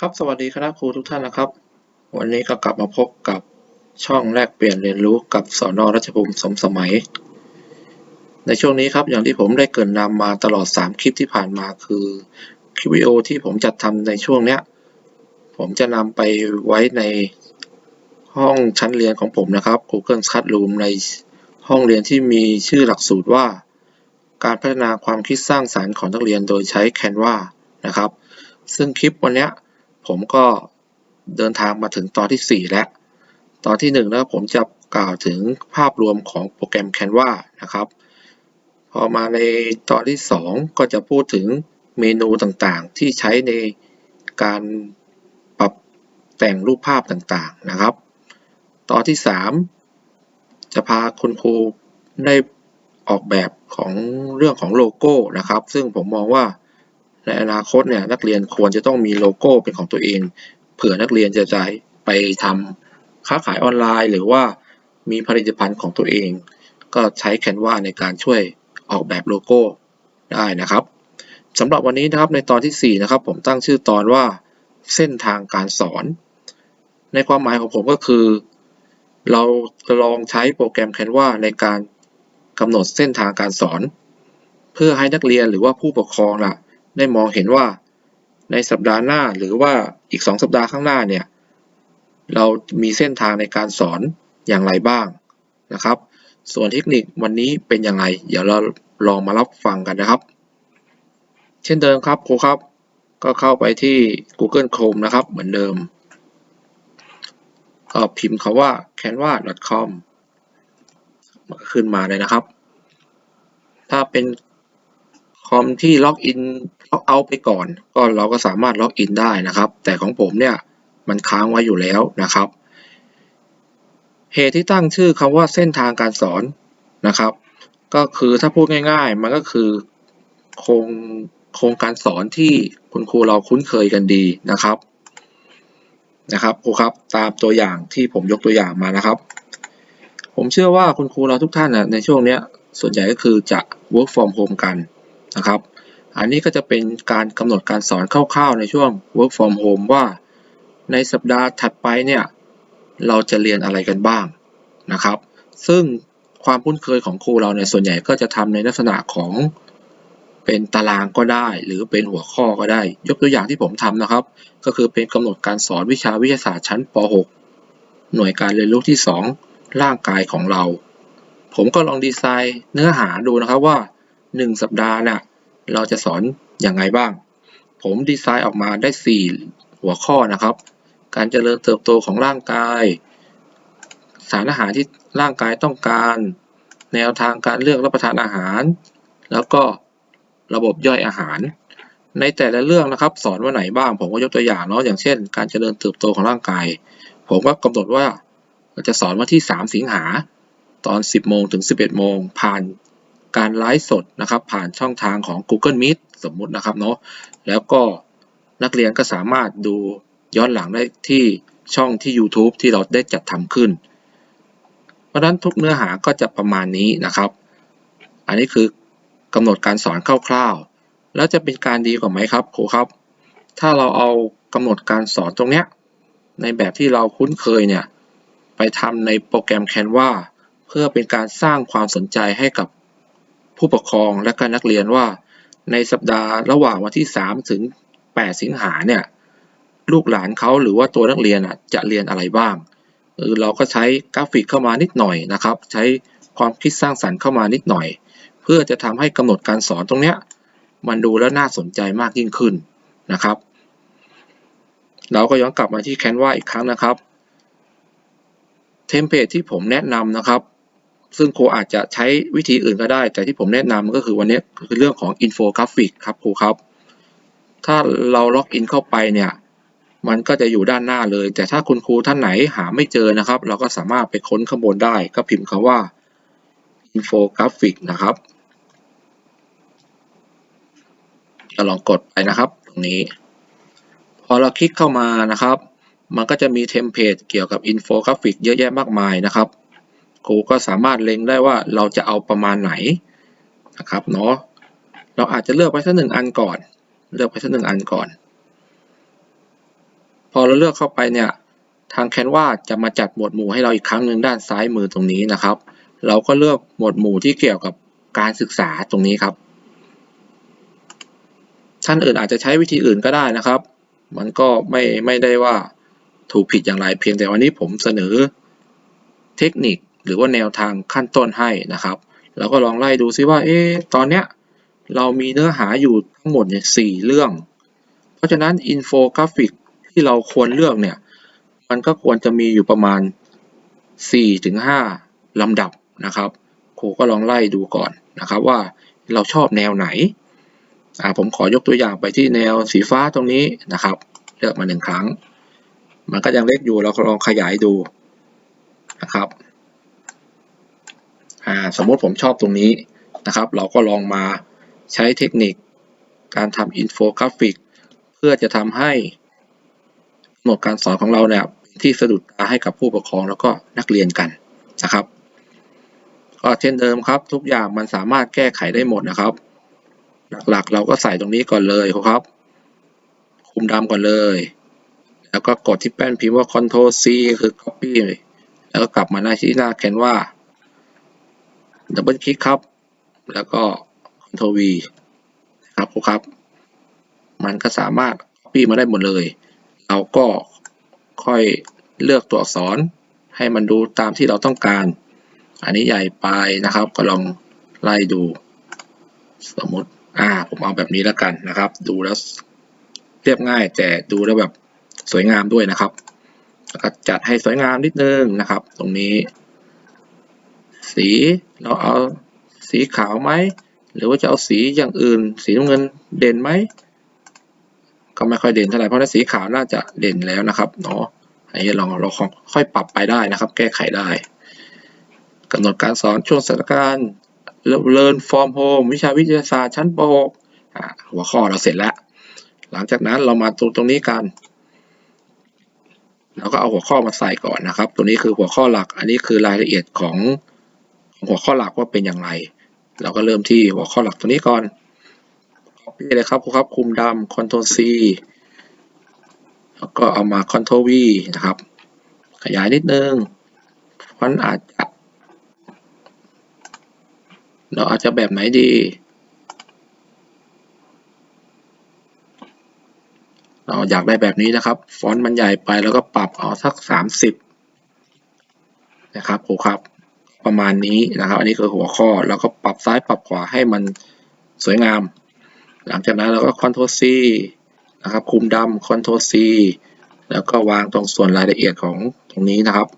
ครับสวัสดีคณะครูทุกท่านนะครับ วันนี้ก็กลับมาพบกับช่องแลกเปลี่ยนเรียนรู้กับสอนอรัชภูมิสมสมัย ในช่วงนี้ครับอย่างที่ผมได้เกรินนำมาตลอด 3 คลิปที่ผ่านมาคือ คลิปวิดีโอที่ผมจัดทำในช่วงเนี้ย ผมจะนำไปไว้ในห้องชั้นเรียนของผมนะครับ Google Classroom ในห้องเรียนที่มีชื่อหลักสูตรว่า การพัฒนาความคิดสร้างสารรค์ของนักเรียนโดยใช้ Canva นะครับ ซึ่งคลิปวันเนี้ย ผมก็เดินทางมาถึงตอนที่ 4 แล้ว ตอนที่1แล้วผมจะกล่าวถึงภาพรวมของโปรแกรม Canva นะครับ พอมาในตอนที่ 2 ก็จะพูดถึงเมนูต่างๆ ที่ใช้ในการปรับแต่งรูปภาพต่างๆนะครับ ตอนที่ 3 จะพาคุณครูได้ออกแบบของเรื่องของโลโก้นะครับ ซึ่งผมมองว่า ในอนาคตเนี่ยนักเรียนควรจะต้องมีโลโก้เป็นของตัวเอง เผื่อนักเรียนจะได้ไปทำค้าขายออนไลน์ หรือว่ามีผลิตภัณฑ์ของตัวเอง ก็ใช้ Canva ในการช่วยออกแบบโลโก้ได้นะครับสำหรับวันนี้นะครับในตอนที่ 4 นะครับ ผมตั้งชื่อตอนว่าเส้นทางการสอน ในความหมายของผมก็คือ เราลองใช้โปรแกรม Canva ในการกำหนดเส้นทางการสอน เพื่อให้นักเรียนหรือว่าผู้ปกครองล่ะ ได้มองเห็นว่าในสัปดาห์หน้าหรือว่าอีก 2 สัปดาห์ข้างหน้าเนี่ยเรามีเส้นทางในการสอนอย่างไรบ้างนะครับ ส่วนเทคนิควันนี้เป็นยังไง เดี๋ยวเราลองมารับฟังกันนะครับ เช่นเดิมครับครูครับ ก็เข้าไปที่ Google Chrome นะครับ เหมือนเดิมก็พิมพ์คาว่า canva.com มันขึ้นมาเลยนะครับ ถ้าเป็นคอมที่ล็อกอิน ล็อกเอาไปก่อน ก็เราก็สามารถล็อกอินได้นะครับ แต่ของผมเนี่ยมันค้างไว้อยู่แล้วนะครับ เหตุที่ตั้งชื่อคำว่าเส้นทางการสอนนะครับ ก็คือถ้าพูดง่ายๆ มันก็คือโครงโครงการสอนที่คุณครูเราคุ้นเคยกันดีนะครับนะครับครูครับตามตัวอย่างที่ผมยกตัวอย่างมานะครับ ผมเชื่อว่าคุณครูเราทุกท่านนะในช่วงนี้ส่วนใหญ่ก็คือจะ work from home กันนะครับ อันนี้ก็จะเป็นการกำหนดการสอนคร่าวๆในช่วง work from home ว่า ในสัปดาห์ถัดไปเนี่ยเราจะเรียนอะไรกันบ้างนะครับ ซึ่งความคุ้นเคยของครูเราเนี่ยส่วนใหญ่ก็จะทำในลักษณะของเป็นตารางก็ได้ หรือเป็นหัวข้อก็ได้ ยกตัวอย่างที่ผมทำนะครับ ก็คือเป็นกำหนดการสอนวิชาวิทยาศาสตร์ชั้นป .6 หน่วยการเรียนรู้ที่ 2 ร่างกายของเรา ผมก็ลองดีไซน์เนื้อหาดูนะครับว่า 1 สัปดาห์น่ะ เราจะสอนอย่างไงบ้าง ผมดีไซน์ออกมาได้ 4 หัวข้อนะครับ การเจริญเติบโตของร่างกาย สารอาหารที่ร่างกายต้องการ แนวทางการเลือกรับประทานอาหาร แล้วก็ระบบย่อยอาหาร ในแต่ละเรื่องนะครับ สอนว่าไหนบ้าง ผมก็ยกตัวอย่างเนาะอย่างเช่น การเจริญเติบโตของร่างกาย ผมก็กำหนดว่าจะสอนวันที่ 3 สิงหาตอน 10 โมงถึง 11 โมงผ่าน การไลฟ์สดนะครับ ผ่านช่องทางของ Google Meet สมมุตินะครับเนาะแล้วก็นักเรียนก็สามารถดูย้อนหลังได้ที่ช่องที่ YouTube ที่เราได้จัดทำขึ้น เพราะนั้นทุกเนื้อหาก็จะประมาณนี้นะครับ อันนี้คือกำหนดการสอนคร่าวๆ แล้วจะเป็นการดีกว่าไหมครับครูครับ ถ้าเราเอากำหนดการสอนตรงเนี้ยในแบบที่เราคุ้นเคยเนี่ยไปทำในโปรแกรม Canva เพื่อเป็นการสร้างความสนใจให้กับ ผู้ปกครองและก็นักเรียนว่า ในสัปดาห์ระหว่างวันที่ 3 ถึง 8 สิงหาเนี่ยลูกหลานเขาหรือว่าตัวนักเรียนจะเรียนอะไรบ้างเราก็ใช้กราฟิกเข้ามานิดหน่อยนะครับ ใช้ความคิดสร้างสรรค์เข้ามานิดหน่อย เพื่อจะทำให้กำหนดการสอนตรงเนี้ยมันดูแล้วน่าสนใจมากยิ่งขึ้นนะครับ เราก็ย้อนกลับมาที่ Canva อีกครั้งนะครับ เทมเพลตที่ผมแนะนำนะครับ ซึ่งครูอาจจะใช้วิธีอื่นก็ได้ แต่ที่ผมแนะนำก็คือวันนี้คือเรื่องของอินโฟกราฟิกครับครูครับ ถ้าเราล็อกอินเข้าไปเนี่ย มันก็จะอยู่ด้านหน้าเลย แต่ถ้าคุณครูท่านไหนหาไม่เจอนะครับ เราก็สามารถไปค้นข้างบนได้ ก็พิมพ์คำว่าอินโฟกราฟิกนะครับจะลองกดไปนะครับ ตรงนี้ พอเราคลิกเข้ามานะครับ มันก็จะมีเทมเพลตเกี่ยวกับอินโฟกราฟิกเยอะแยะมากมายนะครับ ครูก็สามารถเล็งได้ว่าเราจะเอาประมาณไหนนะครับเนาะเราอาจจะเลือกไปสักหนึ่งอันก่อน เลือกไปสักหนึ่งอันก่อน พอเราเลือกเข้าไปเนี่ยทาง Canva จะมาจัดหมวดหมู่ให้เราอีกครั้งหนึ่งด้านซ้ายมือตรงนี้นะครับ เราก็เลือกหมวดหมู่ที่เกี่ยวกับการศึกษาตรงนี้ครับ ท่านอื่นอาจจะใช้วิธีอื่นก็ได้นะครับ มันก็ไม่ไม่ได้ว่าถูกผิดอย่างไรเพียงแต่วันนี้ผมเสนอเทคนิค หรือว่าแนวทางขั้นต้นให้นะครับแล้วก็ลองไล่ดูซิว่าเอ๊ะตอนเนี้ยเรามีเนื้อหาอยู่ทั้งหมดเนี่ยสี่เรื่อง เพราะฉะนั้นอินโฟกราฟิกที่เราควรเลือกเนี่ยมันก็ควรจะมีอยู่ประมาณ4ถึง5ลำดับนะครับครูก็ลองไล่ดูก่อนนะครับว่าเราชอบแนวไหนอ่าผมขอยกตัวอย่างไปที่แนวสีฟ้าตรงนี้นะครับ เลือกมาหนึ่งครั้ง มันก็ยังเล็กอยู่เราลองขยายดูนะครับ อ่าสมมติผมชอบตรงนี้นะครับ เราก็ลองมาใช้เทคนิคการทำอินโฟกราฟิก เพื่อจะทำให้หมดการสอนของเราเนี่ยเป็นที่สะดุดตาให้กับผู้ปกครองแล้วก็นักเรียนกันนะครับ ก็เช่นเดิมครับ ทุกอย่างมันสามารถแก้ไขได้หมดนะครับ หลักๆ เราก็ใส่ตรงนี้ก่อนเลยครับ คุมดำก่อนเลย แล้วก็กดที่แป้นพิมพ์ว่า Ctrl C คือ Copy แล้วก็กลับมาหน้าที่หน้าแคนวา ดับเบิลคลิกครับ แล้วก็ Ctrl V ครับครับ มันก็สามารถ Copy มาได้หมดเลย เราก็ค่อยเลือกตัวอักษร ให้มันดูตามที่เราต้องการ อันนี้ใหญ่ไปนะครับ ก็ลองไล่ดู สมมติอ่าผมเอาแบบนี้แล้วกันนะครับ ดูแล้วเรียบง่ายแต่ดูแล้วแบบสวยงามด้วยนะครับแล้วก็จัดให้สวยงามนิดนึงนะครับ ตรงนี้ สีเราเอาสีขาวไหมหรือว่าจะเอาสีอย่างอื่น สีน้ำเงินเด่นไหมก็ไม่ค่อยเด่นเท่าไหร่เพราะถ้าสีขาวน่าจะเด่นแล้วนะครับเนาะอันนี้ลองเราค่อยปรับไปได้นะครับ แก้ไขได้กำหนดการสอนช่วงสถานการณ์ Learn from home วิชาวิทยาศาสตร์ชั้นป .6 หัวข้อเราเสร็จแล้ว หลังจากนั้นเรามาตรงตรงนี้กันเราก็เอาหัวข้อมาใส่ก่อนนะครับ ตัวนี้คือหัวข้อหลัก อันนี้คือรายละเอียดของ หัวข้อหลักว่าเป็นอย่างไร เราก็เริ่มที่หัวข้อหลักตัวนี้ก่อน copy เลยครับครับคุมดำ Ctrl C แล้วก็เอามา Ctrl V นะครับ ขยายนิดนึงฟอนต์อาจจะ เราอาจจะแบบไหนดี เราอยากได้แบบนี้นะครับ ฟอนต์มันใหญ่ไปแล้วก็ปรับเอาสัก 30 นะครับครูครับ ประมาณนี้นะครับ อันนี้คือหัวข้อแล้วก็ปรับซ้ายปรับขวาให้มันสวยงาม หลังจากนั้นเราก็ Ctrl C นะครับคุมดำ Ctrl C แล้วก็วางตรงส่วนรายละเอียดของตรงนี้นะครับ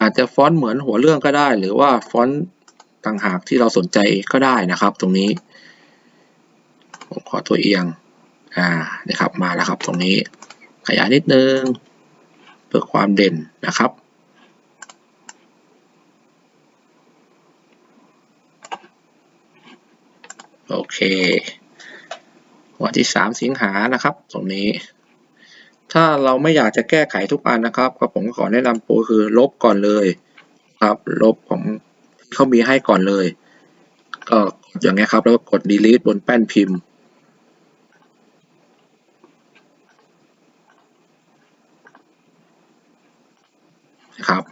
อาจจะฟอนต์เหมือนหัวเรื่องก็ได้ หรือว่าฟอนต์ต่างหากที่เราสนใจก็ได้นะครับ ตรงนี้ผมขอตัวเอียงอ่านี่ครับมาแล้วครับตรงนี้ ขยายนิดนึงเพื่อความเด่นนะครับ โอเค วันที่ 3 สิงหานะครับ ตรงนี้ ถ้าเราไม่อยากจะแก้ไขทุกอันนะครับ ก็ผมขอแนะนำโปรคือลบก่อนเลย ครับ ลบของที่เขามีให้ก่อนเลย ก็อย่างนี้ครับ แล้วก็กด delete บนแป้นพิมพ์ครับ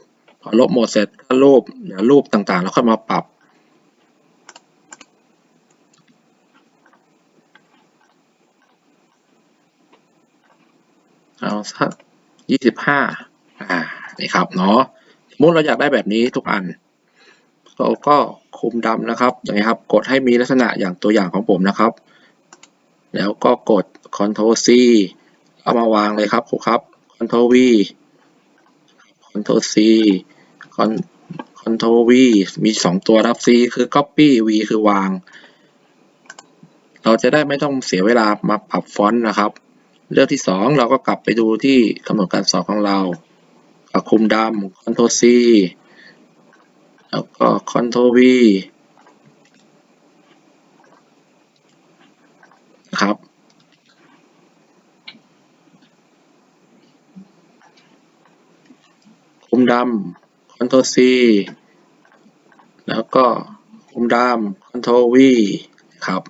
พอลบหมดเสร็จก็รูปเดี๋ยวรูปต่างๆแล้วค่อยมาปรับ เอาสักยี่สิบห้าอ่า นี่ครับเนาะสมมติเราอยากได้แบบนี้ทุกอัน เราก็คุมดำนะครับ อย่างนี้ครับ กดให้มีลักษณะอย่างตัวอย่างของผมนะครับ แล้วก็กด Ctrl C เอามาวางเลยครับครูครับ Ctrl V Ctrl C Ctrl V มีสองตัวรับ C คือ Copy V คือวาง เราจะได้ไม่ต้องเสียเวลามาปรับฟอนต์นะครับ เลือกที่สองเราก็กลับไปดูที่กำหนดการสอนของเราคุมดำ Ctrl C แล้วก็ Ctrl V นะครับ คุมดำ Ctrl C แล้วก็คุมดำ Ctrl V ครับ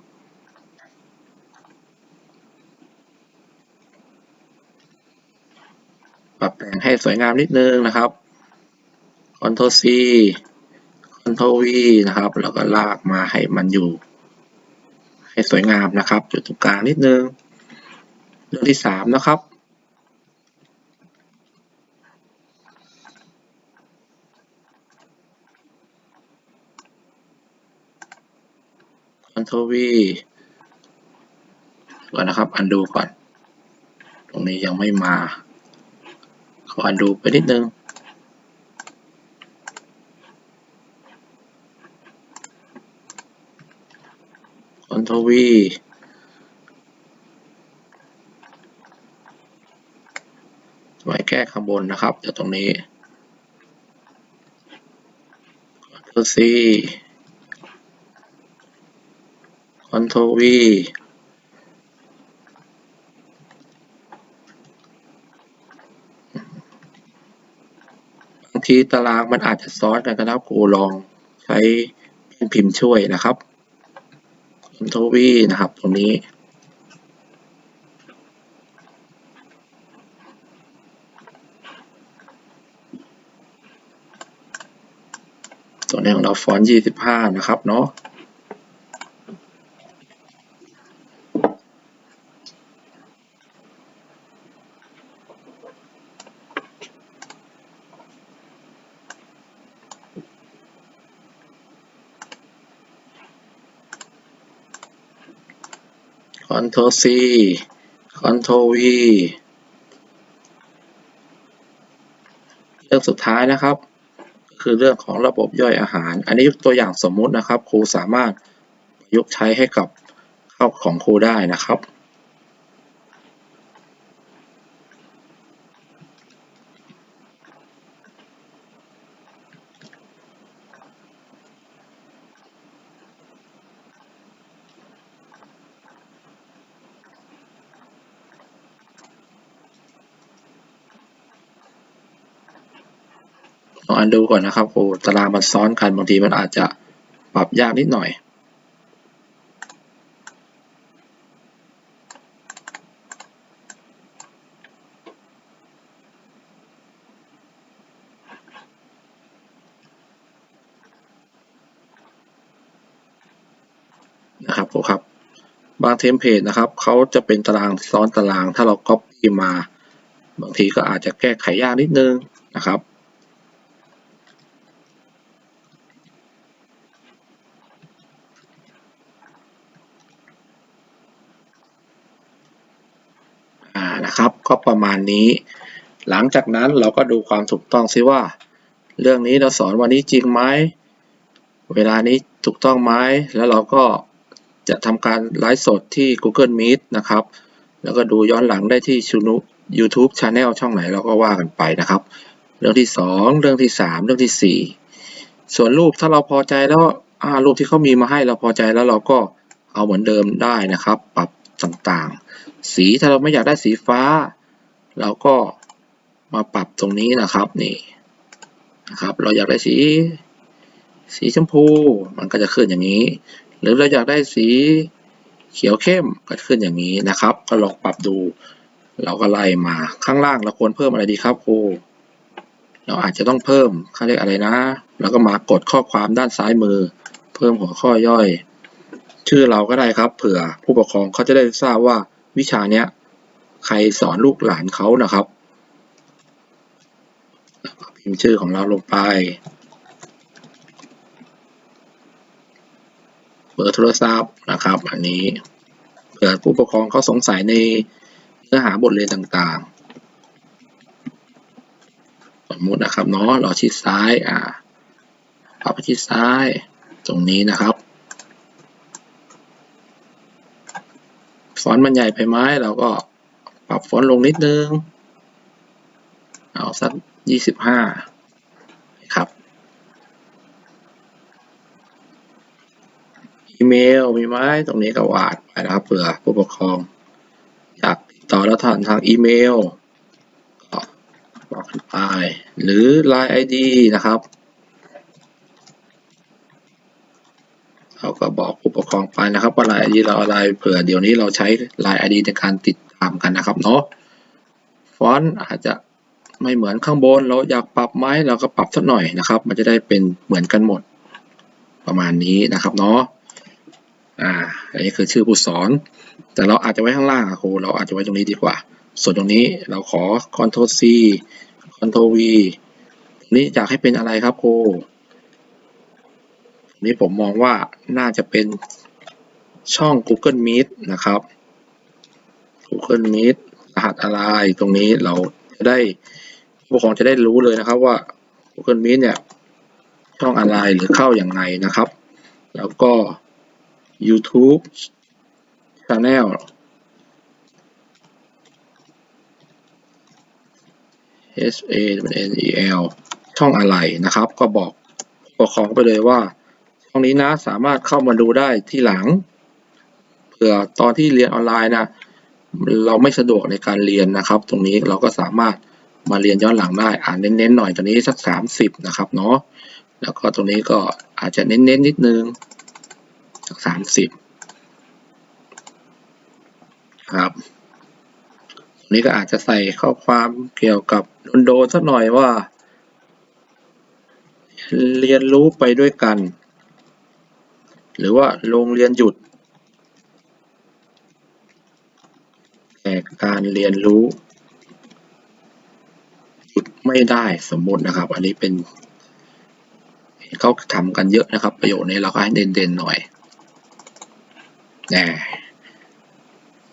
ให้สวยงามนิดนึงนะครับ Ctrl C Ctrl V นะครับ แล้วก็ลากมาให้มันอยู่ ให้สวยงามนะครับจุดตรงกลางนิดนึงเรื่องที่สามนะครับ Ctrl V ก่อนนะครับ อันดูก่อน ตรงนี้ยังไม่มา ออันดูไปนิดนึง Ctrl V ไว้แก้ข้างบนนะครับเดี๋ยวตรงนี้ Ctrl C Ctrl V บาง ทีตารางมันอาจจะซ้อนกันก็ได้ครูลองใช้เป็นพิมพ์ช่วยนะครับพิมพ์ทวีนะครับตรงนี้ตัวนี้ของเราฟอนต์ 25 นะครับเนาะ Ctrl C Ctrl V เรื่องสุดท้ายนะครับ คือเรื่องของระบบย่อยอาหาร อันนี้ยกตัวอย่างสมมุตินะครับ ครูสามารถประยุกต์ใช้ให้กับข้าวของครูได้นะครับ ดูก่อนนะครับครูตารางมันซ้อนกันบางทีมันอาจจะปรับยากนิดหน่อย นะครับครูครับ บางเทมเพลตนะครับเขาจะเป็นตารางซ้อนตาราง ถ้าเรา Copy มา บางทีก็อาจจะแก้ไขยากนิดนึงนะครับ อ่า นะครับ ก็ประมาณนี้ หลังจากนั้นเราก็ดูความถูกต้องซิว่า เรื่องนี้เราสอนวันนี้จริงไหมเวลานี้ถูกต้องไหมแล้วเราก็จะทำการไลฟ์สดที่ Google Meet นะครับ แล้วก็ดูย้อนหลังได้ที่ชูนุ YouTube Channel ช่องไหนเราก็ว่ากันไปนะครับ เรื่องที่ 2 เรื่องที่ 3 เรื่องที่ 4 ส่วนรูปถ้าเราพอใจแล้วรูปที่เขามีมาให้เราพอใจแล้วเราก็เอาเหมือนเดิมได้นะครับ ปรับ ต่างๆ สีถ้าเราไม่อยากได้สีฟ้า เราก็มาปรับตรงนี้นะครับนี่นะครับ เราอยากได้สี สีชมพูมันก็จะขึ้นอย่างนี้ หรือเราอยากได้สีเขียวเข้มก็ขึ้นอย่างนี้นะครับ ก็ลองปรับดู เราก็ไล่มาข้างล่างเราควรเพิ่มอะไรดีครับครูเราอาจจะต้องเพิ่มเขาเรียกอะไรนะ แล้วก็มากดข้อความด้านซ้ายมือ เพิ่มหัวข้อย่อย ชื่อเราก็ได้ครับ เผื่อผู้ปกครองเขาจะได้ทราบว่าวิชาเนี้ยใครสอนลูกหลานเขานะครับพิมพ์ชื่อของเราลงไป เบอร์โทรศัพท์นะครับ อันนี้เผื่อผู้ปกครองเขาสงสัยในเนื้อหาบทเรียนต่างๆ สมมุตินะครับเนาะเราชิดซ้ายอ่าปรับไปชิดซ้ายตรงนี้นะครับ ฟอนต์มันใหญ่ไปไหมเราก็ปรับฟอนต์ลงนิดนึง เอาสักยี่สิบห้าครับ อีเมลมีไหมตรงนี้ก็วาดไปนะครับเผื่อผู้ปกครอง อยากติดต่อแล้วทางทางอีเมลก็บอกไปหรือ Line ID นะครับ เราก็บอกผู้ปกครองไปนะครับ ว่า Line ID เราอะไรเผื่อเดี๋ยวนี้เราใช้ Line ID ในการติดตามกันนะครับเนาะฟอนต์อาจจะไม่เหมือนข้างบน เราอยากปรับไหมเราก็ปรับสักหน่อยนะครับ มันจะได้เป็นเหมือนกันหมดประมาณนี้นะครับเนาะอ่าอันนี้คือชื่อผู้สอน แต่เราอาจจะไว้ข้างล่างครูเราอาจจะไว้ตรงนี้ดีกว่า ส่วนตรงนี้เราขอ Ctrl C Ctrl V นี้อยากให้เป็นอะไรครับครู นี้ผมมองว่าน่าจะเป็นช่อง Google Meet นะครับ Google Meet รหัสอะไรตรงนี้เราจะได้ผู้ปกครองจะได้รู้เลยนะครับว่า Google Meet เนี่ยช่องอะไรหรือเข้าอย่างไรนะครับ แล้วก็ YouTube Channel H A N E L ช่องอะไรนะครับ ก็บอกผู้ปกครองไปเลยว่า งนี้นะสามารถเข้ามาดูได้ที่หลัง เผื่อตอนที่เรียนออนไลน์นะ เราไม่สะดวกในการเรียนนะครับ ตรงนี้เราก็สามารถมาเรียนย้อนหลังได้ อ่านเน้นๆหน่อยตอนนี้สักสามสิบนะครับเนาะ แล้วก็ตรงนี้ก็อาจจะเน้นๆนิดนึงสักสามสิบครับตรงนี้ก็อาจจะใส่ข้อความเกี่ยวกับโดนสักหน่อยว่า เรียนรู้ไปด้วยกัน หรือว่าโรงเรียนหยุดแต่การเรียนรู้หยุดไม่ได้สมมตินะครับ อันนี้เป็นเขาทำกันเยอะนะครับ ประโยชน์นี้เราก็ให้เด่นๆหน่อยแน่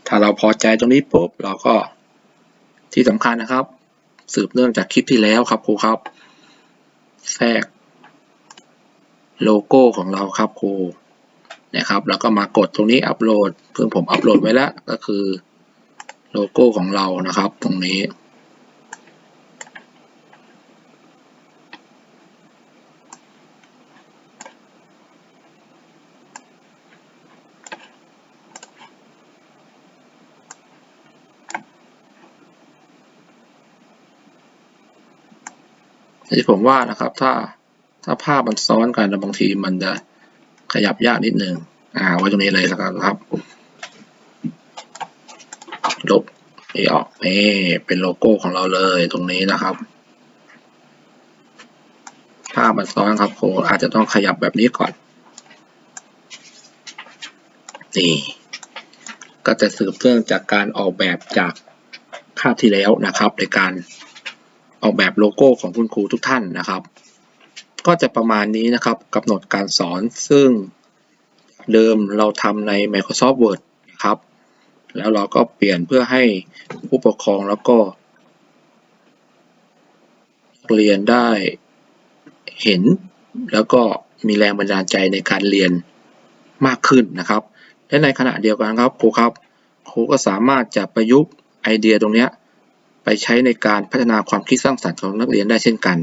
ถ้าเราพอใจตรงนี้ปุ๊บเราก็ที่สำคัญนะครับ สืบเนื่องจากคลิปที่แล้วครับครูครับ แทรก โลโก้ของเราครับครู นะครับ แล้วก็มากดตรงนี้อัปโหลดเพิ่งผมอัปโหลดไว้แล้วก็คือโลโก้ของเรานะครับ ตรงนี้ที่ผมว่านะครับ ถ้าถ้าภาพมันซ้อนกันบางทีมันจะ ขยับยากนิดนึงอ่าไว้ตรงนี้เลยแล้วกันครับลบนี่ออกนี่เป็นโลโก้ของเราเลยตรงนี้นะครับภาพมันซ้อนครับโคอาจจะต้องขยับแบบนี้ก่อนนี่ก็จะสืบเนื่องจากการออกแบบจากภาพที่แล้วนะครับ ในการออกแบบโลโก้ของคุณครูทุกท่านนะครับ ก็จะประมาณนี้นะครับกำหนดการสอนซึ่งเดิมเราทำใน Microsoft Word นะครับ แล้วเราก็เปลี่ยนเพื่อให้ผู้ปกครองแล้วก็เรียนได้เห็น แล้วก็มีแรงบันดาลใจในการเรียนมากขึ้นนะครับ และในขณะเดียวกันครับครูครับครูก็สามารถจะประยุกต์ไอเดียตรงนี้ไปใช้ในการพัฒนาความคิดสร้างสรรค์ของนักเรียนได้เช่นกัน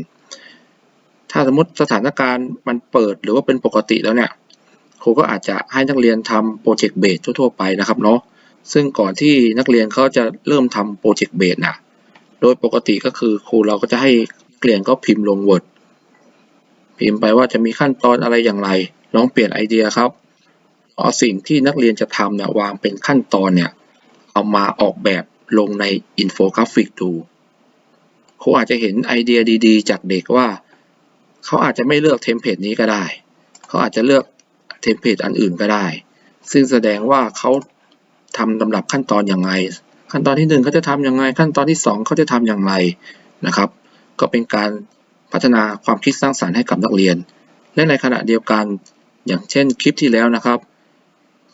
ถ้าสมมติสถานการณ์มันเปิดหรือว่าเป็นปกติแล้วเนี่ยครูก็อาจจะให้นักเรียนทำโปรเจกต์เบสทั่วๆไปนะครับเนาะซึ่งก่อนที่นักเรียนเขาจะเริ่มทำโปรเจกต์เบสนะโดยปกติก็คือครูเราก็จะให้นักเรียนก็พิมพ์ลง Word พิมพ์ไปว่าจะมีขั้นตอนอะไรอย่างไร ลองเปลี่ยนไอเดียครับเอาสิ่งที่นักเรียนจะทำเนี่ยวางเป็นขั้นตอนเนี่ยเอามาออกแบบลงในอินโฟกราฟิกดูครูอาจจะเห็นไอเดียดีๆ จากเด็กว่า เขาอาจจะไม่เลือกเทมเพลตนี้ก็ได้ เขาอาจจะเลือกเทมเพลตอันอื่นก็ได้ ซึ่งแสดงว่าเขาทำลำดับขั้นตอนอย่างไร ขั้นตอนที่หนึ่งเขาจะทำอย่างไรขั้นตอนที่สองเขาจะทำอย่างไรนะครับ ก็เป็นการพัฒนาความคิดสร้างสรรค์ให้กับนักเรียน และในขณะเดียวกัน อย่างเช่นคลิปที่แล้วนะครับ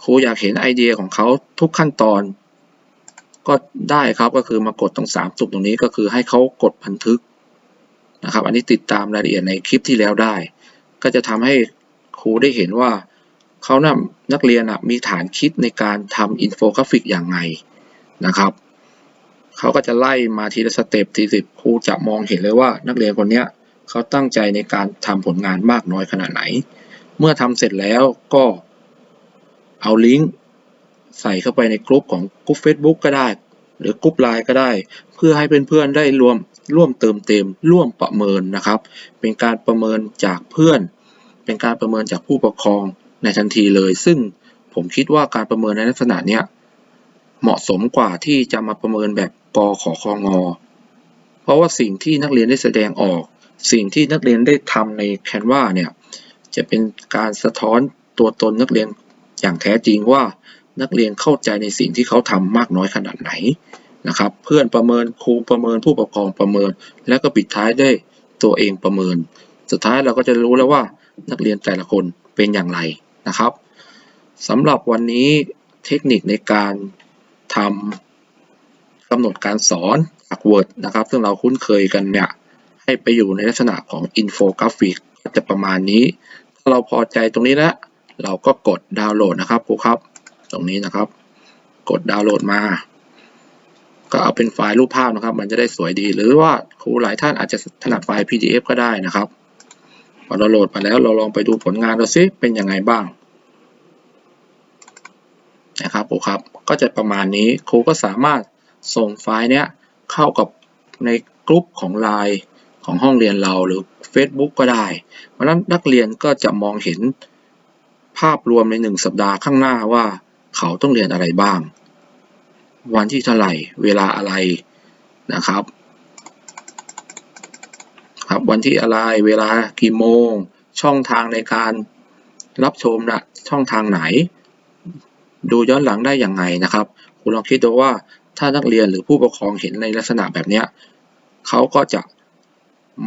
ครูอยากเห็นไอเดียของเขาทุกขั้นตอน ก็ได้ครับ ก็คือมากดตรงสามจุดตรงนี้ก็คือให้เขากดบันทึก นะครับ อันนี้ติดตามรายละเอียดในคลิปที่แล้วได้ ก็จะทำให้ครูได้เห็นว่าเขานะนักเรียนมีฐานคิดในการทำอินโฟกราฟิกอย่างไงนะครับเขาก็จะไล่มาทีละสเต็ปทีสิบครูจะมองเห็นเลยว่านักเรียนคนนี้เขาตั้งใจในการทำผลงานมากน้อยขนาดไหน เมื่อทำเสร็จแล้วก็เอาลิงก์ใส่เข้าไปในกลุ่มของกลุ่ม Facebook ก็ได้ หรือกลุ่มไลน์ก็ได้ เพื่อให้เพื่อนๆได้รวม ร่วมเติมเต็ม ร่วมประเมินนะครับ เป็นการประเมินจากเพื่อน เป็นการประเมินจากผู้ปกครองในทันทีเลย ซึ่งผมคิดว่าการประเมินในลักษณะเนี้ยเหมาะสมกว่าที่จะมาประเมินแบบกขอคองอ เพราะว่าสิ่งที่นักเรียนได้แสดงออก สิ่งที่นักเรียนได้ทำใน Canva เนี่ยจะเป็นการสะท้อนตัวตนนักเรียนอย่างแท้จริงว่านักเรียนเข้าใจในสิ่งที่เขาทำมากน้อยขนาดไหน นะครับ เพื่อนประเมินครูประเมินผู้ปกครองประเมิน แล้วก็ปิดท้ายด้วยตัวเองประเมิน สุดท้ายเราก็จะรู้แล้วว่านักเรียนแต่ละคนเป็นอย่างไรนะครับสำหรับวันนี้เทคนิคในการทำกำหนดการสอนจาก Word นะครับ ซึ่งเราคุ้นเคยกันเนี่ยให้ไปอยู่ในลักษณะของอินโฟกราฟิกก็จะประมาณนี้ ถ้าเราพอใจตรงนี้แล้วเราก็กดดาวน์โหลดนะครับครูครับ ตรงนี้นะครับ กดดาวน์โหลดมา ก็เอาเป็นไฟล์รูปภาพนะครับ มันจะได้สวยดี หรือว่าครูหลายท่านอาจจะถนัดไฟล์ PDF ก็ได้นะครับพอเราโหลดมาแล้วเราลองไปดูผลงานเราซิเป็นยังไงบ้างนะครับครูครับ ก็จะประมาณนี้ครูก็สามารถส่งไฟล์เนี้ยเข้ากับในกลุ่มของ Line ของห้องเรียนเราหรือ Facebook ก็ได้ เพราะนั้นนักเรียนก็จะมองเห็นภาพรวมในหนึ่งสัปดาห์ข้างหน้าว่าเขาต้องเรียนอะไรบ้าง วันที่เท่าไหร่ เวลาอะไรนะครับ ครับวันที่อะไร เวลากี่โมง ช่องทางในการรับชมนะช่องทางไหน ดูย้อนหลังได้อย่างไงนะครับ คุณลองคิดดูว่าถ้านักเรียนหรือผู้ปกครองเห็นในลักษณะแบบนี้เขาก็จะ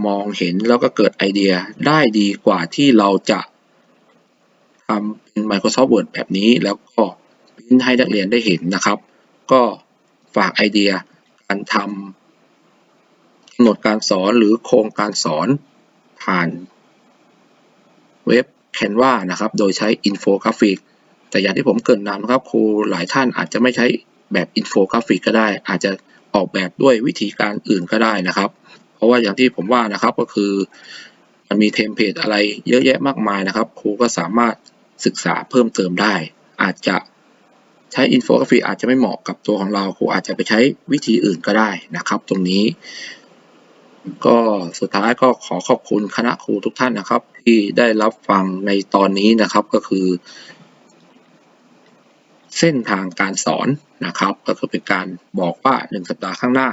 มองเห็นแล้วก็เกิดไอเดียได้ดีกว่าที่เราจะทำเป็น Microsoft Word แบบนี้แล้วก็พิมพ์ให้นักเรียนได้เห็นนะครับ ก็ฝากไอเดียการทำกำหนดการสอนหรือโครงการสอนผ่านเว็บ Canva นะครับ โดยใช้อินโฟกราฟิก แต่อย่างที่ผมเกริ่นนำนะครับครูหลายท่านอาจจะไม่ใช้แบบอินโฟกราฟิกก็ได้ อาจจะออกแบบด้วยวิธีการอื่นก็ได้นะครับ เพราะว่าอย่างที่ผมว่านะครับก็คือ มันมีเทมเพลตอะไรเยอะแยะมากมายนะครับ ครูก็สามารถศึกษาเพิ่มเติมได้ อาจจะ ใช้อินโฟกราฟิกอาจจะไม่เหมาะกับตัวของเราครูอาจจะไปใช้วิธีอื่นก็ได้นะครับ ตรงนี้ ก็สุดท้ายก็ขอขอบคุณคณะครูทุกท่านนะครับ ที่ได้รับฟังในตอนนี้นะครับก็คือ เส้นทางการสอนนะครับ ก็คือเป็นการบอกว่า1สัปดาห์ข้างหน้า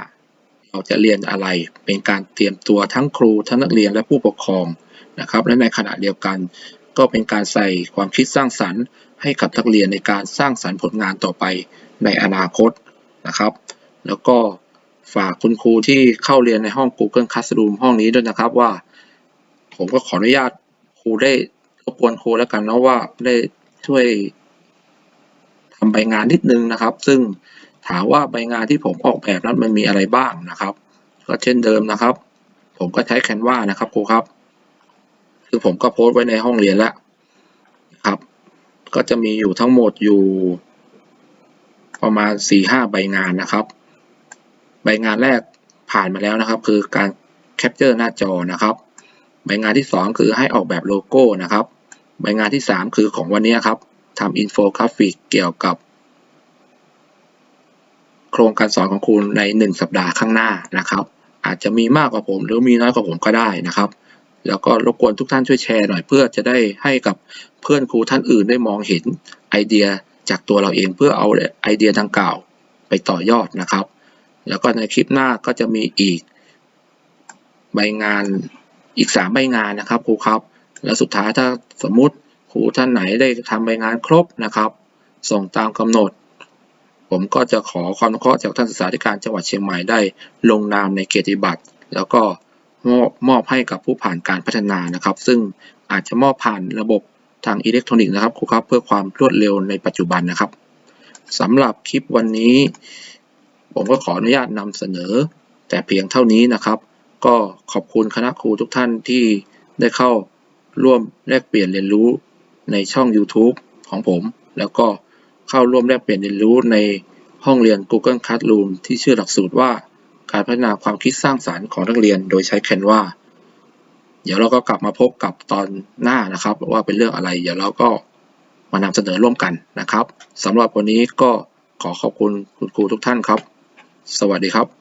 เราจะเรียนอะไรเป็นการเตรียมตัวทั้งครูทั้งนักเรียนและผู้ปกครองนะครับ และในขณะเดียวกัน ก็เป็นการใส่ความคิดสร้างสรรค์ ให้กับนักเรียนในการสร้างสรรค์ผลงานต่อไปในอนาคตนะครับ แล้วก็ฝากคุณครูที่เข้าเรียนในห้อง Google Classroom ห้องนี้ด้วยนะครับว่า ผมก็ขออนุญาตครูได้รบกวนครูแล้วกันเนาะว่าได้ช่วยทำใบงานนิดนึงนะครับ ซึ่งถามว่าใบงานที่ผมออกแบบนั้นมันมีอะไรบ้างนะครับ ก็เช่นเดิมนะครับ ผมก็ใช้ Canva นะครับครูครับ คือผมก็โพสต์ไว้ในห้องเรียนแล้วครับ ก็จะมีอยู่ทั้งหมดอยู่ ประมาณสี่ห้าใบงานนะครับ ใบงานแรกผ่านมาแล้วนะครับ คือการแคปเจอร์หน้าจอนะครับ ใบงานที่สองคือให้ออกแบบโลโก้นะครับ ใบงานที่สามคือของวันนี้ครับทำอินโฟกราฟิกเกี่ยวกับ โครงการสอนของคุณใน 1 สัปดาห์ข้างหน้านะครับ อาจจะมีมากกว่าผมหรือมีน้อยกว่าผมก็ได้นะครับ แล้วก็รบกวนทุกท่านช่วยแชร์หน่อยเพื่อจะได้ให้กับเพื่อนครูท่านอื่นได้มองเห็นไอเดียจากตัวเราเองเพื่อเอาไอเดียดังกล่าวไปต่อยอดนะครับ แล้วก็ในคลิปหน้าก็จะมีอีกใบงานอีก 3 ใบงานนะครับครูครับ แล้วสุดท้ายถ้าสมมุติครูท่านไหนได้ทำใบงานครบนะครับ ส่งตามกำหนด ผมก็จะขอความอนุเคราะห์จากท่านศึกษาธิการจังหวัดเชียงใหม่ได้ลงนามในเกียรติบัตรแล้วก็ มอบให้กับผู้ผ่านการพัฒนานะครับ ซึ่งอาจจะมอบผ่านระบบทางอิเล็กทรอนิกส์นะครับครูครับเพื่อความรวดเร็วในปัจจุบันนะครับสำหรับคลิปวันนี้ ผมก็ขออนุญาตนำเสนอ แต่เพียงเท่านี้นะครับ ก็ขอบคุณคณะครูทุกท่านที่ได้เข้าร่วมแลกเปลี่ยนเรียนรู้ในช่อง YouTube ของผม แล้วก็เข้าร่วมแลกเปลี่ยนเรียนรู้ในห้องเรียน Google Classroom ที่ชื่อหลักสูตรว่า การพัฒนาความคิดสร้างสารรค์ของนักเรียนโดยใช้ Canva เดี๋ยวเราก็กลับมาพบกับตอนหน้านะครับ ว่าเป็นเรื่องอะไร เดี๋ยวเราก็มานำเสนอร่วมกันนะครับสำหรับวันนี้ก็ขอขอบคุณคุณครูทุกท่านครับ สวัสดีครับ